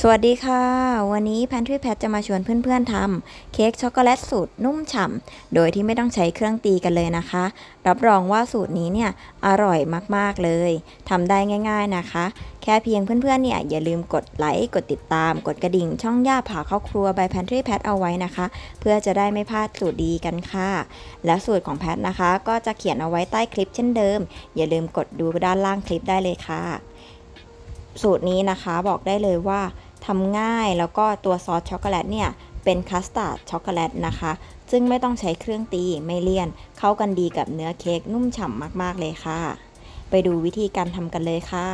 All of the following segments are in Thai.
สวัสดีค่ะ วันนี้แพนทรีแพทจะมาชวนเพื่อนๆทำเค้กช็อกโกแลตสูตรนุ่มฉ่ำโดยที่ไม่ต้องใช้เครื่องตีกันเลยนะคะ รับรองว่าสูตรนี้เนี่ยอร่อยมากๆเลยทำได้ง่าย ๆนะคะ แค่เพียงเพื่อนๆเนี่ยอย่าลืมกดไลค์กดติดตาม กดกระดิ่ง ช่องย่าผ่าเข้าครัว by Pantry Pet เอาไว้นะคะ เพื่อจะได้ไม่พลาดสูตรดีกันค่ะ และสูตรของแพทนะคะ ก็จะเขียนเอาไว้ใต้คลิปเช่นเดิม อย่าลืมกดดูด้านล่างคลิปได้เลยค่ะ สูตรนี้นะคะบอกได้เลยว่า ทำง่ายแล้วก็ตัวซอสช็อกโกแลตเนี่ยเป็นคัสตาร์ดช็อกโกแลตนะคะ ซึ่งไม่ต้องใช้เครื่องตีไม่เลี่ยน เข้ากันดีกับเนื้อเค้กนุ่มฉ่ำมากๆเลยค่ะ ไปดูวิธีการทำกันเลยค่ะ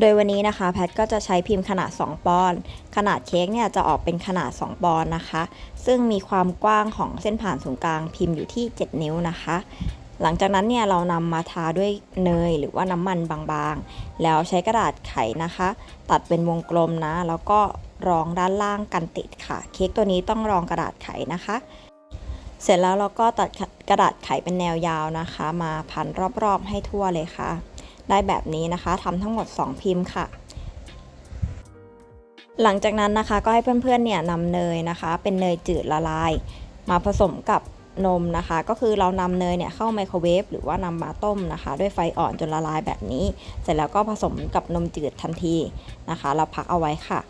โดยวันนี้นะคะ แพทก็จะใช้พิมพ์ขนาด 2 ปอนด์ขนาดเค้กเนี่ยจะออกเป็นขนาด 2 ปอนด์นะคะ ซึ่งมีความกว้างของเส้นผ่านศูนย์กลางพิมพ์อยู่ที่ 7 นิ้วนะคะ หลังจากนั้นเนี่ยเรานำมาทาด้วยเนยหรือว่าน้ำมันบางๆ แล้วใช้กระดาษไขนะคะ ตัดเป็นวงกลมนะ แล้วก็รองด้านล่างกันติดค่ะ เค้กตัวนี้ต้องรองกระดาษไขนะคะ เสร็จแล้วเราก็ตัดกระดาษไขเป็นแนวยาวนะคะ มาพันรอบๆให้ทั่วเลยค่ะ ได้แบบนี้นะคะทำทั้งหมด 2 พิมพ์ค่ะหลังจากนั้นนะคะก็ให้เพื่อนๆเนี่ยนำเนยนะคะ เป็นเนยจืดละลาย มาผสมกับ นมนะคะ ก็คือเรานำเนยเนี่ยเข้าไมโครเวฟหรือว่านำมาต้มนะคะ ด้วยไฟอ่อนจนละลายแบบนี้ เสร็จแล้วก็ผสมกับนมจืดทันทีนะคะ เราพักเอาไว้ค่ะ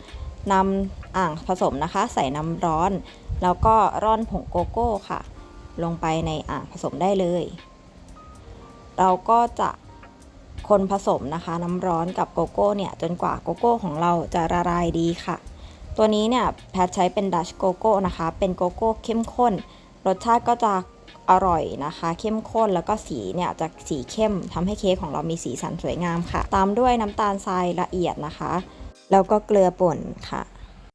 นำอ่างผสมนะคะ ใส่น้ำร้อน แล้วก็ร่อนผงโกโก้ค่ะ ลงไปในอ่างผสมได้เลย เราก็จะคนผสมนะคะ น้ำร้อนกับโกโก้เนี่ยจนกว่าโกโก้ของเราจะละลายดีค่ะ ตัวนี้เนี่ยแพทใช้เป็นดัชโกโก้นะคะ เป็นโกโก้เข้มข้น รสชาติก็จะอร่อยนะคะ เข้มข้นแล้วก็สีเนี่ยจะสีเข้มทำให้เค้กของเรามีสีสันสวยงามค่ะ ตามด้วยน้ำตาลทรายละเอียดนะคะ แล้วก็เกลือป่นค่ะ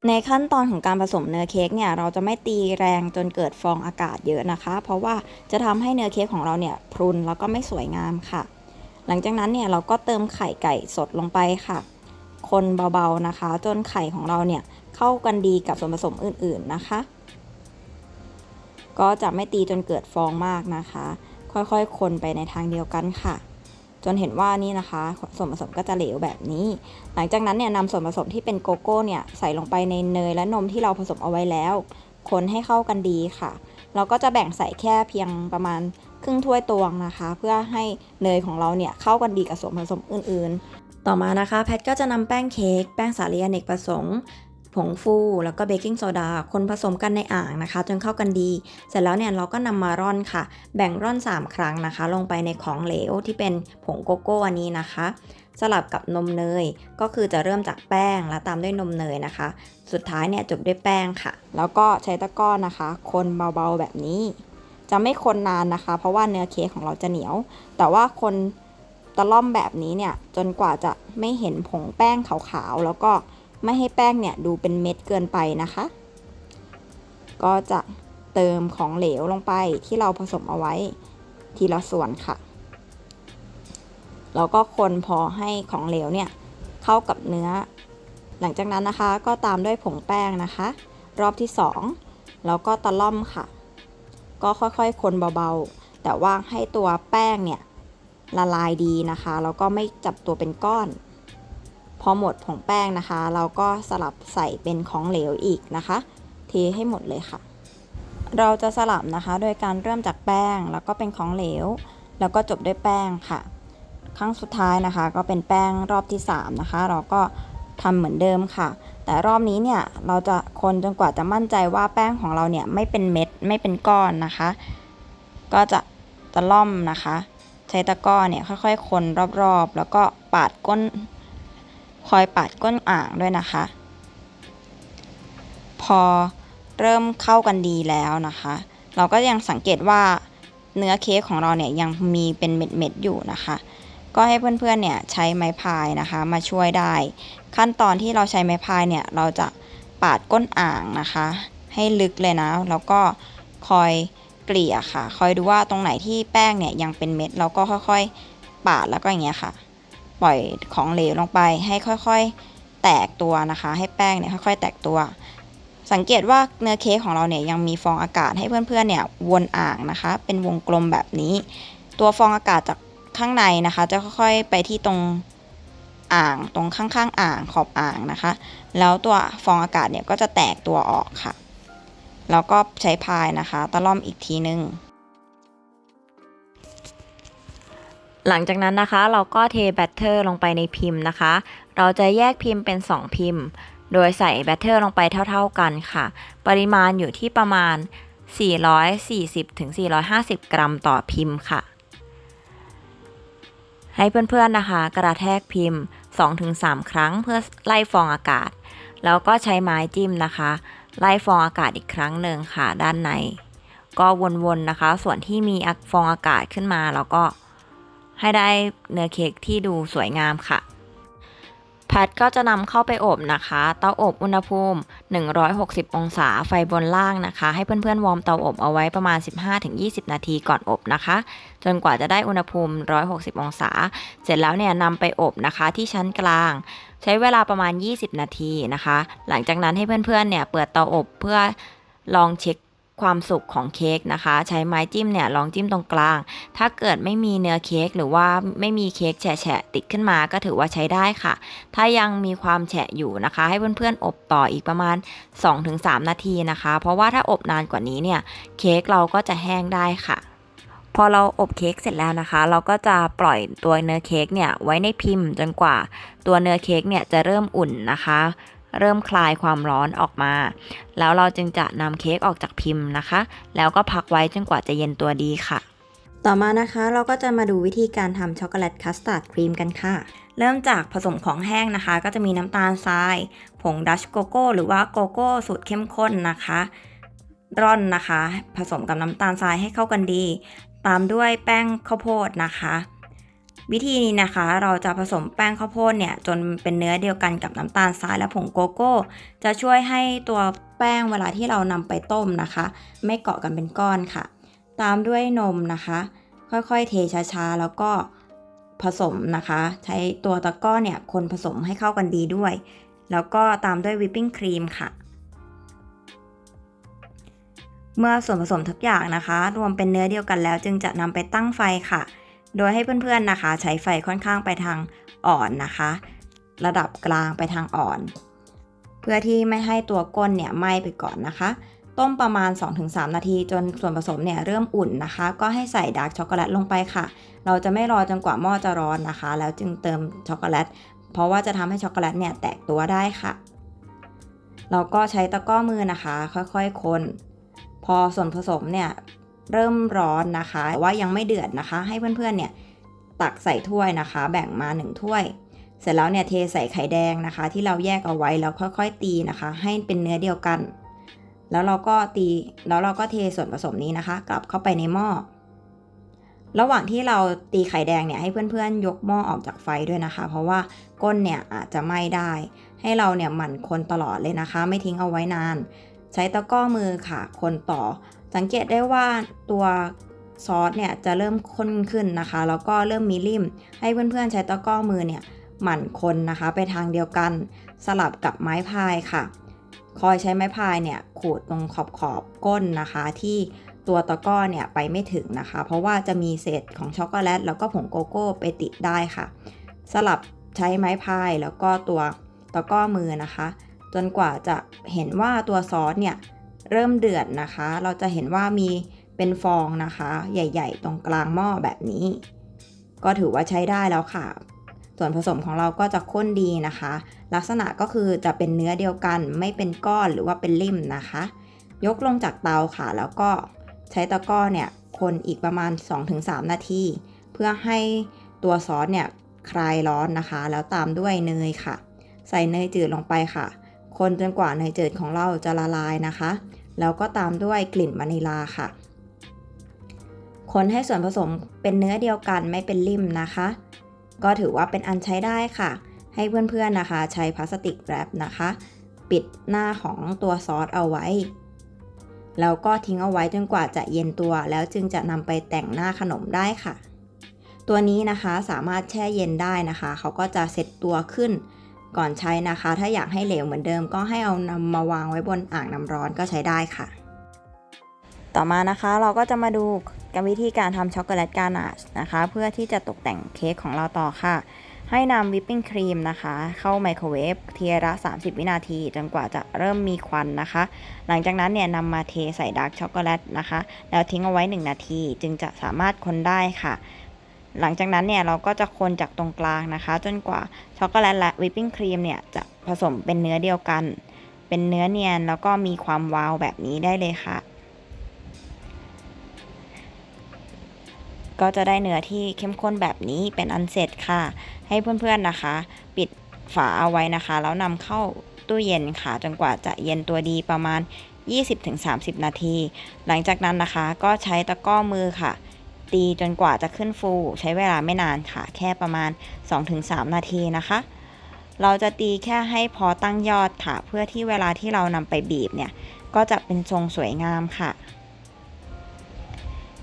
ในขั้นตอนของการผสมเนื้อเค้กเนี่ยเราจะไม่ตีแรงจนเกิดฟองอากาศเยอะนะคะ เพราะว่าจะทำให้เนื้อเค้กของเราเนี่ยพรุนแล้วก็ไม่สวยงามค่ะ หลังจากนั้นเนี่ยเราก็เติมไข่ไก่สดลงไปค่ะ คนเบาๆนะคะ จนไข่ของเราเนี่ยเข้ากันดีกับส่วนผสมอื่นๆนะคะ ก็จะไม่ตีจนเกิดฟองมากนะคะ ค่อยๆ คนไปในทางเดียวกันค่ะ จนเห็นว่านี่นะคะส่วนผสมก็จะเหลวแบบนี้ หลังจากนั้นเนี่ยนำส่วนผสมที่เป็นโกโก้เนี่ยใส่ลงไปในเนยและนมที่เราผสมเอาไว้แล้ว คนให้เข้ากันดีค่ะ เราก็จะแบ่งใส่แค่เพียงประมาณครึ่งถ้วยตวงนะคะ เพื่อให้เนยของเราเนี่ยเข้ากันดีกับส่วนผสมอื่นๆ ต่อมานะคะ แพทก็จะนำแป้งเค้กแป้งสาลีอเนกประสงค์ ผงฟู แล้วก็เบกกิ้งโซดา คนผสมกันในอ่างนะคะ จนเข้ากันดี เสร็จแล้วเนี่ยเราก็นำมาร่อนค่ะ แบ่งร่อน 3 ครั้งนะคะ ลงไปในของเหลวที่เป็นผงโกโก้อันนี้นะคะ สลับกับนมเนย ก็คือจะเริ่มจากแป้งแล้วตามด้วยนมเนยนะคะ สุดท้ายเนี่ยจบด้วยแป้งค่ะ แล้วก็ใช้ตะกร้อนะคะ คนเบาๆแบบนี้ จะไม่คนนานนะคะ เพราะว่าเนื้อเค้กของเราจะเหนียว แต่ว่าคนตะล่อมแบบนี้เนี่ยจนกว่าจะไม่เห็นผงแป้งขาวๆแล้วก็ ไม่ให้แป้งเนี่ยดูเป็นเม็ดเกินไปนะคะ ก็จะเติมของเหลวลงไปที่เราผสมเอาไว้ทีละส่วนค่ะ แล้วก็คนพอให้ของเหลวเนี่ยเข้ากับเนื้อ หลังจากนั้นนะคะก็ตามด้วยผงแป้งนะคะ รอบที่ 2 แล้วก็ตะล่อมค่ะ ก็ค่อยๆ คนเบาๆ แต่ว่าให้ตัวแป้งเนี่ยละลายดีนะคะ แล้วก็ไม่จับตัวเป็นก้อน พอหมดผงแป้งนะคะ เราก็สลับใส่เป็นของเหลวอีกนะคะเทให้หมดเลยค่ะ เราจะสลับนะคะโดยการเริ่มจากแป้งแล้วก็เป็นของเหลว แล้วก็จบด้วยแป้งค่ะ ครั้งสุดท้ายนะคะ ก็เป็นแป้งรอบที่ 3 นะคะ เราก็ทำเหมือนเดิมค่ะ แต่รอบนี้เนี่ยเราจะคนจนกว่าจะมั่นใจว่าแป้งของเราเนี่ยไม่เป็นเม็ดไม่เป็นก้อนนะคะ ก็จะตะล่อมนะคะ ใช้ตะกร้อเนี่ยค่อยๆ คนรอบๆ แล้วก็ปาดก้น คอยปาดก้นอ่างด้วยนะคะ พอเริ่มเข้ากันดีแล้วนะคะ เราก็ยังสังเกตว่าเนื้อเค้กของเราเนี่ยยังมีเป็นเม็ดๆอยู่นะคะ ก็ให้เพื่อนๆเนี่ยใช้ไม้พายนะคะมาช่วยได้ ขั้นตอนที่เราใช้ไม้พายเนี่ยเราจะปาดก้นอ่างนะคะ ให้ลึกเลยนะ แล้วก็คอยเกลี่ยค่ะ คอยดูว่าตรงไหนที่แป้งเนี่ยยังเป็นเม็ดเราก็ค่อยๆ ปาดแล้วก็อย่างเงี้ยค่ะ ปล่อยของเหลวลงไปให้ค่อยๆแตกตัวนะคะ ให้แป้งเนี่ยค่อยๆ แตกตัว สังเกตว่าเนื้อเค้กของเราเนี่ยยังมีฟองอากาศให้เพื่อนๆเนี่ยวนอ่างนะคะ เป็นวงกลมแบบนี้ ตัวฟองอากาศจากข้างในนะคะ จะค่อยๆไปที่ตรงอ่างตรงข้างๆ อ่างขอบอ่างนะคะ แล้วตัวฟองอากาศเนี่ยก็จะแตกตัวออกค่ะ แล้วก็ใช้พายนะคะ ตะล่อมอีกทีนึง หลังจากนั้นนะคะ เราก็เทแบตเตอร์ลงไปในพิมพ์นะคะ เราจะแยกพิมพ์เป็น 2 พิมพ์ โดยใส่แบตเตอร์ลงไปเท่า ๆกันค่ะ ปริมาณอยู่ที่ประมาณ 440ถึง450 กรัมต่อพิมพ์ค่ะ ให้เพื่อนๆนะคะ กระแทกพิมพ์ 2-3 ครั้งเพื่อไล่ฟองอากาศ แล้วก็ใช้ไม้จิ้มนะคะ ไล่ฟองอากาศอีกครั้งหนึ่งค่ะ ด้านใน ก็วนๆนะคะ ส่วนที่มีฟองอากาศขึ้นมาแล้วก็ ให้ได้เนื้อเค้กที่ดูสวยงามค่ะแพทก็จะนำเข้าไปอบนะคะ เตาอบอุณหภูมิ 160 องศาไฟบนล่างนะคะ ให้เพื่อนๆวอร์มเตาอบเอาไว้ประมาณ 15-20 นาทีก่อนอบนะคะ จนกว่าจะได้อุณหภูมิ 160 องศา เสร็จแล้วเนี่ยนำไปอบนะคะที่ชั้นกลาง ใช้เวลาประมาณ 20 นาทีนะคะ หลังจากนั้นให้เพื่อนๆเนี่ยเปิดเตาอบเพื่อลองเช็ค ความสุกของเค้กนะคะ ใช้ไม้จิ้มเนี่ยลองจิ้มตรงกลาง ถ้าเกิดไม่มีเนื้อเค้กหรือว่าไม่มีเค้กแฉะติดขึ้นมาก็ถือว่าใช้ได้ค่ะ ถ้ายังมีความแฉะอยู่นะคะ ให้เพื่อนๆอบต่ออีกประมาณ 2-3 นาทีนะคะ เพราะว่าถ้าอบนานกว่านี้เนี่ยเค้กเราก็จะแห้งได้ค่ะพอเราอบเค้กเสร็จแล้วนะคะ เราก็จะปล่อยตัวเนื้อเค้กเนี่ยไว้ในพิมพ์จนกว่าตัวเนื้อเค้กเนี่ยจะเริ่มอุ่นนะคะ เริ่มคลายความร้อนออกมา แล้วเราจึงจะนำเค้กออกจากพิมพ์นะคะ แล้วก็พักไว้จนกว่าจะเย็นตัวดีค่ะ ต่อมานะคะเราก็จะมาดูวิธีการทำช็อกโกแลตคัสตาร์ดครีมกันค่ะเริ่มจากผสมของแห้งนะคะ ก็จะมีน้ำตาลทราย ผงดัชโกโก้ หรือว่าโกโก้สูตรเข้มข้นนะคะ ร่อนนะคะ ผสมกับน้ำตาลทรายให้เข้ากันดี ตามด้วยแป้งข้าวโพดนะคะ วิธีนี้นะคะ เราจะผสมแป้งข้าวโพดเนี่ยจนเป็นเนื้อเดียวกันกับน้ำตาลทรายและผงโกโก้ จะช่วยให้ตัวแป้งเวลาที่เรานำไปต้มนะคะ ไม่เกาะกันเป็นก้อนค่ะ ตามด้วยนมนะคะ ค่อยๆเทช้าๆ แล้วก็ผสมนะคะ ใช้ตัวตะก้อเนี่ยคนผสมให้เข้ากันดีด้วย แล้วก็ตามด้วยวิปปิ้งครีมค่ะเมื่อส่วนผสมทุกอย่างนะคะ รวมเป็นเนื้อเดียวกันแล้วจึงจะนำไปตั้งไฟค่ะ โดยให้เพื่อนๆนะคะ ใช้ไฟค่อนข้างไปทางอ่อนนะคะ ระดับกลางไปทางอ่อน เพื่อที่ไม่ให้ตัวก้นเนี่ยไหม้ไปก่อนนะคะ ต้มประมาณ 2-3 นาทีจนส่วนผสมเนี่ยเริ่มอุ่นนะคะ ก็ให้ใส่ดาร์กช็อกโกแลตลงไปค่ะ เราจะไม่รอจนกว่าหม้อจะร้อนนะคะ แล้วจึงเติมช็อกโกแลตเพราะว่าจะทำให้ช็อกโกแลตเนี่ยแตกตัวได้ค่ะ เราก็ใช้ตะกร้อมือนะคะ ค่อยๆคน พอส่วนผสมเนี่ย เริ่มร้อนนะคะแต่ว่ายังไม่เดือดนะคะ ให้เพื่อนๆเนี่ยตักใส่ถ้วยนะคะ แบ่งมา 1 ถ้วย เสร็จแล้วเนี่ยเทใส่ไข่แดงนะคะ ที่เราแยกเอาไว้แล้วค่อยๆตีนะคะ ให้เป็นเนื้อเดียวกัน แล้วเราก็ตีแล้วเราก็เทส่วนผสมนี้นะคะ กลับเข้าไปในหม้อระหว่างที่เราตีไข่แดงเนี่ยให้เพื่อนๆ ยกหม้อออกจากไฟด้วยนะคะ เพราะว่าก้นเนี่ยอาจจะไหม้ได้ ให้เราเนี่ยหมั่นคนตลอดเลยนะคะ ไม่ทิ้งเอาไว้นาน ใช้ตะก้อมือค่ะ คนต่อ สังเกตได้ว่าตัวซอสเนี่ยจะเริ่มข้นขึ้นนะคะ แล้วก็เริ่มมีริ่มให้เพื่อนๆใช้ตะกร้อมือเนี่ยหมั่นคนนะคะ ไปทางเดียวกันสลับกับไม้พายค่ะ คอยใช้ไม้พายเนี่ยขูดตรงขอบขอบก้นนะคะ ที่ตัวตะกร้อเนี่ยไปไม่ถึงนะคะ เพราะว่าจะมีเศษของช็อกโกแลตแล้วก็ผงโกโก้ไปติดได้ค่ะ สลับใช้ไม้พายแล้วก็ตัวตะกร้อมือนะคะ จนกว่าจะเห็นว่าตัวซอสเนี่ย เริ่มเดือดนะคะ เราจะเห็นว่ามีเป็นฟองนะคะ ใหญ่ๆ ตรงกลางหม้อแบบนี้ ก็ถือว่าใช้ได้แล้วค่ะ ส่วนผสมของเราก็จะข้นดีนะคะ ลักษณะก็คือจะเป็นเนื้อเดียวกันไม่เป็นก้อนหรือว่าเป็นริ่มนะคะ ยกลงจากเตาค่ะ แล้วก็ใช้ตะกร้อเนี่ยคนอีกประมาณ 2-3 นาที เพื่อให้ตัวซอสเนี่ยคลายร้อนนะคะ แล้วตามด้วยเนยค่ะ ใส่เนยจืดลงไปค่ะ คนจนกว่าเนยจืดของเราจะละลายนะคะ แล้วก็ตามด้วยกลิ่นวานิลาค่ะ คนให้ส่วนผสมเป็นเนื้อเดียวกันไม่เป็นริ่มนะคะ ก็ถือว่าเป็นอันใช้ได้ค่ะ ให้เพื่อนๆนะคะ ใช้พลาสติกแรปนะคะ ปิดหน้าของตัวซอสเอาไว้ แล้วก็ทิ้งเอาไว้จนกว่าจะเย็นตัว แล้วจึงจะนำไปแต่งหน้าขนมได้ค่ะตัวนี้นะคะสามารถแช่เย็นได้นะคะ เขาก็จะเซ็ตตัวขึ้น ก่อนใช้นะคะ ถ้าอยากให้เหลวเหมือนเดิมก็ให้เอานำมาวางไว้บนอ่างน้ำร้อนก็ใช้ได้ค่ะ ต่อมานะคะเราก็จะมาดูกันวิธีการทำช็อกโกแลตกานาชนะคะ เพื่อที่จะตกแต่งเค้กของเราต่อค่ะ ให้นำวิปปิ้งครีมนะคะ เข้าไมโครเวฟเทีละ 30 วินาที จนกว่าจะเริ่มมีควันนะคะ หลังจากนั้นเนี่ยนำมาเทใส่ดาร์กช็อกโกแลตนะคะ แล้วทิ้งเอาไว้ 1 นาที จึงจะสามารถคนได้ค่ะ หลังจากนั้นเนี่ยเราก็จะคนจากตรงกลางนะคะ จนกว่าช็อกโกแลตและวิปปิ้งครีมเนี่ยจะผสมเป็นเนื้อเดียวกัน เป็นเนื้อเนียนแล้วก็มีความวาวแบบนี้ได้เลยค่ะ ก็จะได้เนื้อที่เข้มข้นแบบนี้เป็นอันเสร็จค่ะ ให้เพื่อนๆนะคะ ปิดฝาเอาไว้นะคะ แล้วนำเข้าตู้เย็นค่ะ จนกว่าจะเย็นตัวดีประมาณ 20-30 นาที หลังจากนั้นนะคะก็ใช้ตะกร้อมือค่ะ ตีจนกว่าจะขึ้นฟู ใช้เวลาไม่นานค่ะ แค่ประมาณ 2-3 นาทีนะคะ เราจะตีแค่ให้พอตั้งยอดค่ะ เพื่อที่เวลาที่เรานำไปบีบเนี่ย ก็จะเป็นทรงสวยงามค่ะ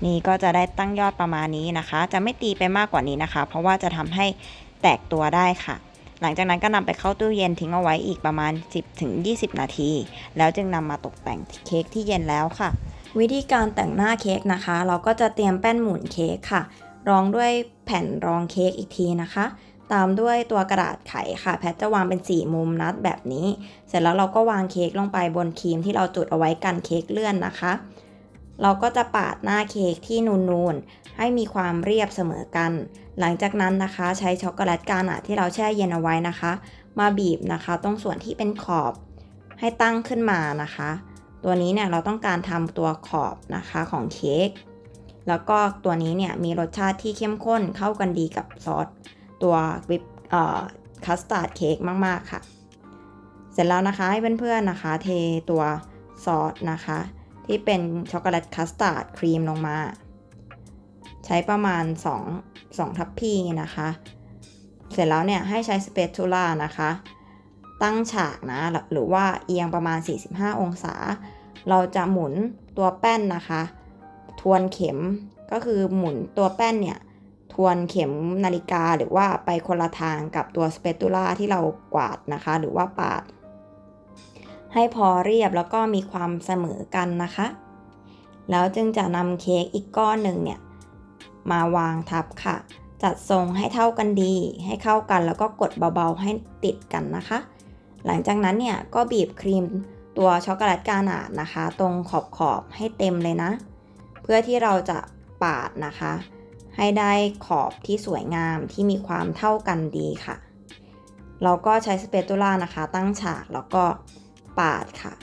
นี่ก็จะได้ตั้งยอดประมาณนี้นะคะ จะไม่ตีไปมากกว่านี้นะคะ เพราะว่าจะทำให้แตกตัวได้ค่ะหลังจากนั้นก็นำไปเข้าตู้เย็นทิ้งเอาไว้อีกประมาณ 10-20 นาที แล้วจึงนำมาตกแต่งเค้กที่เย็นแล้วค่ะ วิธีการแต่งหน้าเค้กนะคะ เราก็จะเตรียมแป้นหมุนเค้กค่ะ รองด้วยแผ่นรองเค้กอีกทีนะคะ ตามด้วยตัวกระดาษไขค่ะ แพทจะวางเป็น4มุมนัดแบบนี้ เสร็จแล้วเราก็วางเค้กลงไปบนครีมที่เราจุดเอาไว้กันเค้กเลื่อนนะคะ เราก็จะปาดหน้าเค้กที่นูนๆให้มีความเรียบเสมอกัน หลังจากนั้นนะคะ ใช้ช็อกโกแลตกานาที่เราแช่เย็นเอาไว้นะคะ มาบีบนะคะ ตรงส่วนที่เป็นขอบ ให้ตั้งขึ้นมานะคะ ตัวนี้เนี่ยเราต้องการทำตัวขอบนะคะของเค้กแล้วก็ตัวนี้เนี่ยมีรสชาติที่เข้มข้นเข้ากันดีกับซอสตัววิปคัสตาร์ดเค้กมาก ๆ ค่ะ เสร็จแล้วนะคะให้เพื่อนๆนะคะ เทตัวซอสนะคะ ที่เป็นช็อกโกแลตคัสตาร์ดครีมลงมา ใช้ประมาณ 2 2 ทัพพีนะคะ เสร็จแล้วเนี่ยให้ใช้สเปซทูล่านะคะ ตั้งฉากนะ หรือว่าเอียงประมาณ 45 องศา เราจะหมุนตัวแป้นนะคะ ทวนเข็มก็คือหมุนตัวแป้นเนี่ย ทวนเข็มนาฬิกาหรือว่าไปคนละทางกับตัวสเปตูล่าที่เรากวาดนะคะ หรือว่าปาด ให้พอเรียบแล้วก็มีความเสมอกันนะคะ แล้วจึงจะนำเค้กอีกก้อนหนึ่งเนี่ย มาวางทับค่ะจัดทรงให้เท่ากันดี ให้เข้ากันแล้วก็กดเบาๆให้ติดกันนะคะ หลังจากนั้นเนี่ยก็บีบครีมตัวช็อกโกแลตกานาดนะคะ ตรงขอบขอบให้เต็มเลยนะ เพื่อที่เราจะปาดนะคะ ให้ได้ขอบที่สวยงามที่มีความเท่ากันดีค่ะ เราก็ใช้สเปตูล่านะคะ ตั้งฉากแล้วก็ปาดค่ะ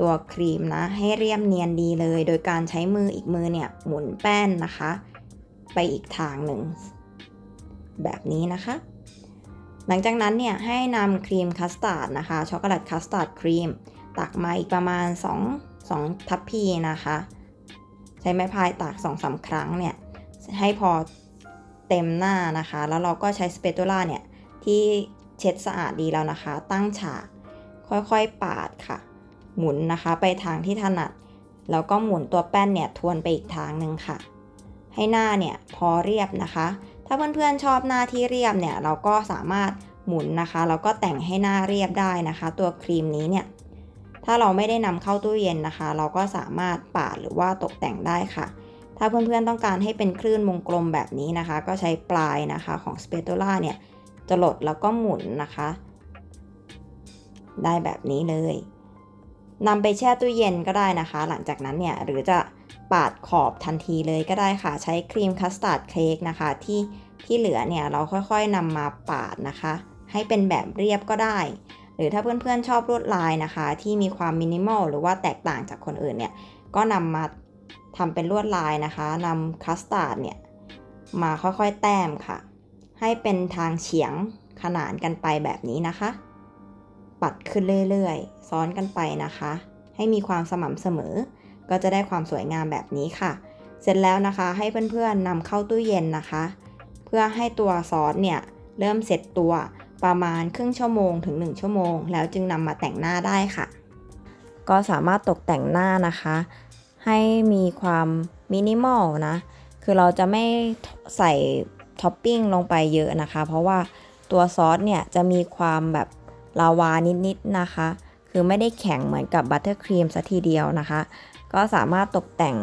ตัวครีมนะให้เรียบเนียนดีเลย โดยการใช้มืออีกมือเนี่ยหมุนแป้นนะคะ ไปอีกทางหนึ่ง แบบนี้นะคะ หลังจากนั้นเนี่ยให้นำครีมคัสตาร์ดนะคะช็อกโกแลตคัสตาร์ดครีม ตักมาอีกประมาณ 2 2 ทัพพีนะคะ ใช้ไม้พายตัก2อสาครั้งเนี่ย ให้พอเต็มหน้านะคะ แล้วเราก็ใช้สเปตูล่าเนี่ยที่เช็ดสะอาดดีแล้วนะคะ ตั้งฉากค่อยๆปาดค่ะ หมุนนะคะไปทางที่ถนัด แล้วก็หมุนตัวแป้นเนี่ยทวนไปอีกทางหนึ่งค่ะ ให้หน้าเนี่ยพอเรียบนะคะ ถ้าเพื่อนๆชอบหน้าที่เรียบเนี่ยเราก็สามารถหมุนนะคะแล้วก็แต่งให้หน้าเรียบได้นะคะ ตัวครีมนี้เนี่ยถ้าเราไม่ได้นำเข้าตู้เย็นนะคะ เราก็สามารถปาดหรือว่าตกแต่งได้ค่ะ ถ้าเพื่อนๆต้องการให้เป็นคลื่นวงกลมแบบนี้นะคะ ก็ใช้ปลายนะคะของสเปตูล่าเนี่ยจะหลดแล้วก็หมุนนะคะ ได้แบบนี้เลยนำไปแช่ตู้เย็นก็ได้นะคะ หลังจากนั้นเนี่ยหรือจะ ปาดขอบทันทีเลยก็ได้ค่ะ ใช้ครีมคัสตาร์ดเค้กนะคะ ที่ที่เหลือเนี่ยเราค่อยๆนำมาปาดนะคะ ให้เป็นแบบเรียบก็ได้ หรือถ้าเพื่อนๆชอบลวดลายนะคะ ที่มีความมินิมอลหรือว่าแตกต่างจากคนอื่นเนี่ย ก็นำมาทำเป็นลวดลายนะคะนำคัสตาร์ดเนี่ยมาค่อยๆแต้มค่ะ ให้เป็นทางเฉียงขนานกันไปแบบนี้นะคะ ปัดขึ้นเรื่อยๆ ซ้อนกันไปนะคะ ให้มีความสม่ำเสมอ ก็จะได้ความสวยงามแบบนี้ค่ะ เสร็จแล้วนะคะให้เพื่อนๆนำเข้าตู้เย็นนะคะ เพื่อให้ตัวซอสเนี่ยเริ่มเสร็จตัวประมาณครึ่งชั่วโมงถึง 1 ชั่วโมง แล้วจึงนำมาแต่งหน้าได้ค่ะ ก็สามารถตกแต่งหน้านะคะ ให้มีความมินิมอลนะ คือเราจะไม่ใส่ท็อปปิ้งลงไปเยอะนะคะ เพราะว่าตัวซอสเนี่ยจะมีความแบบลาวานิดๆนะคะ คือไม่ได้แข็งเหมือนกับบัตเตอร์ครีมซะทีเดียวนะคะ ก็สามารถตกแต่ง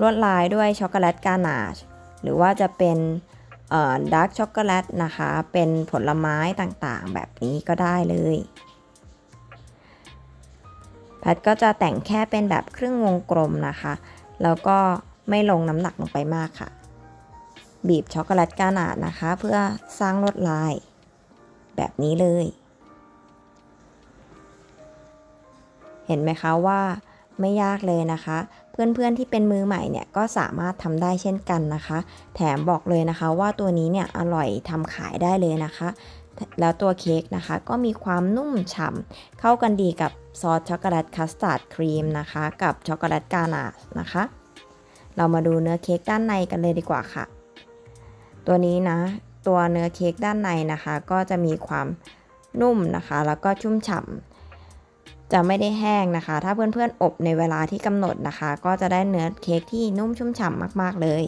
ลวดลายด้วยช็อกโกแลตกานาช หรือว่าจะเป็นดาร์กช็อกโกแลตนะคะ เป็นผลไม้ต่างๆ แบบนี้ก็ได้เลย แพทก็จะแต่งแค่เป็นแบบครึ่งวงกลมนะคะ แล้วก็ไม่ลงน้ำหนักลงไปมากค่ะ บีบช็อกโกแลตกานาดนะคะ เพื่อสร้างลวดลายแบบนี้เลย เห็นไหมคะว่า ไม่ยากเลยนะคะ เพื่อนๆที่เป็นมือใหม่เนี่ยก็สามารถทำได้เช่นกันนะคะ แถมบอกเลยนะคะว่าตัวนี้เนี่ยอร่อยทำขายได้เลยนะคะ แล้วตัวเค้กนะคะ ก็มีความนุ่มฉ่ำเข้ากันดีกับซอสช็อกโกแลตคัสตาร์ดครีมนะคะ กับช็อกโกแลตกานานะคะ เรามาดูเนื้อเค้กด้านในกันเลยดีกว่าค่ะ ตัวนี้นะ ตัวเนื้อเค้กด้านในนะคะ ก็จะมีความนุ่มนะคะ แล้วก็ชุ่มฉ่ำ จะไม่ได้แห้งนะคะ ถ้าเพื่อนๆอบในเวลาที่กำหนดนะคะ ก็จะได้เนื้อเค้กที่นุ่มชุ่มฉ่ำมากๆเลย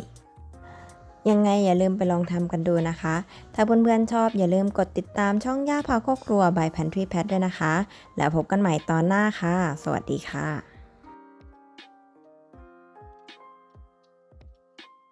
ยังไงอย่าลืมไปลองทำกันดูนะคะ ถ้าเพื่อนๆชอบอย่าลืมกดติดตามช่องย่าพาครอบครัวบายแพนทรีแพทด้วยนะคะ แล้วพบกันใหม่ตอนหน้าค่ะ สวัสดีค่ะ